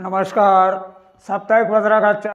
नमस्कार साप्ताहिक पत्रकाच्या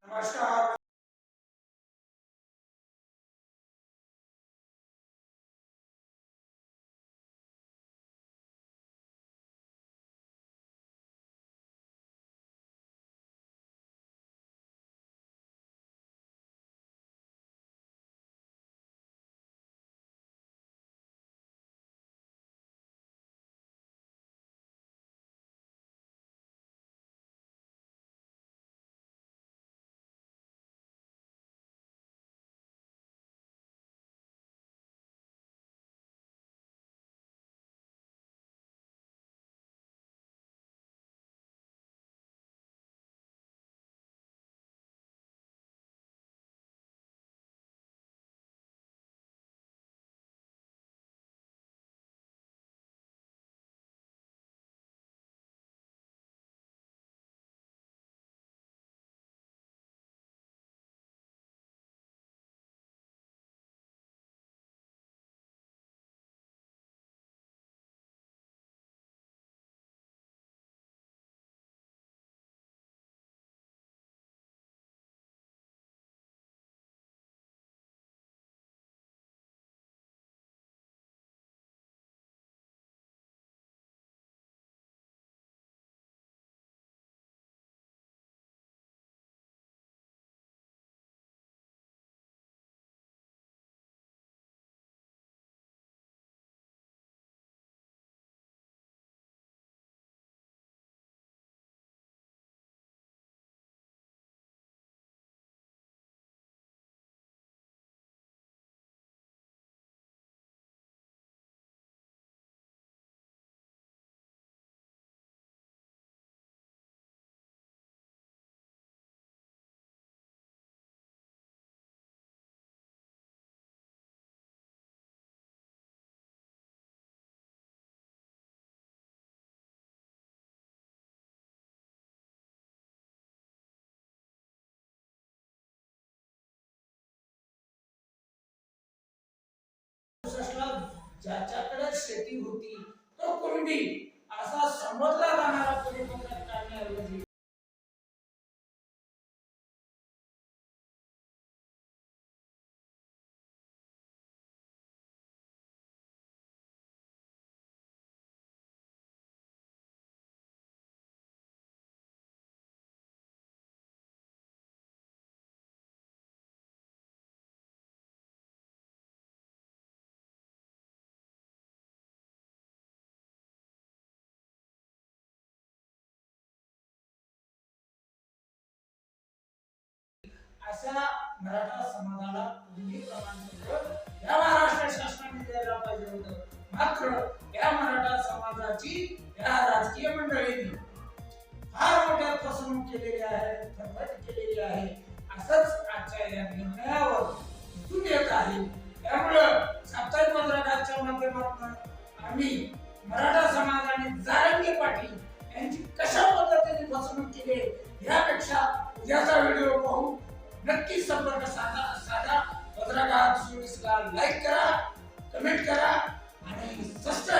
ज्याच्याकडे शेती होती तो कुणबी असा समजला जाणारा परिपत्रक काढण्याऐवजी अशा मराठा समाजाला दोन्ही प्रमाणपत्र या महाराष्ट्र शासनाने द्यायला पाहिजे होतं. मात्र या मराठा समाजाची या राजकीय मंडळींनी फार मोठ्या फसवणूक केलेली आहे फरफट केलेली आहे. असंच आजच्या या निर्णयावर दिसून येत आहे. त्यामुळं साप्ताहिक पत्रकाराच्या माध्यमातून आम्ही मराठा समाजाने जारंगे पाटील यांची कशा पद्धतीने फसवणूक केली यापेक्षा उद्याचा व्हिडिओ पाहून नक्की संपर्क साधा साधा. पत्रकार सुरेशला लाईक करा कमेंट करा आणि सबस्क्राईब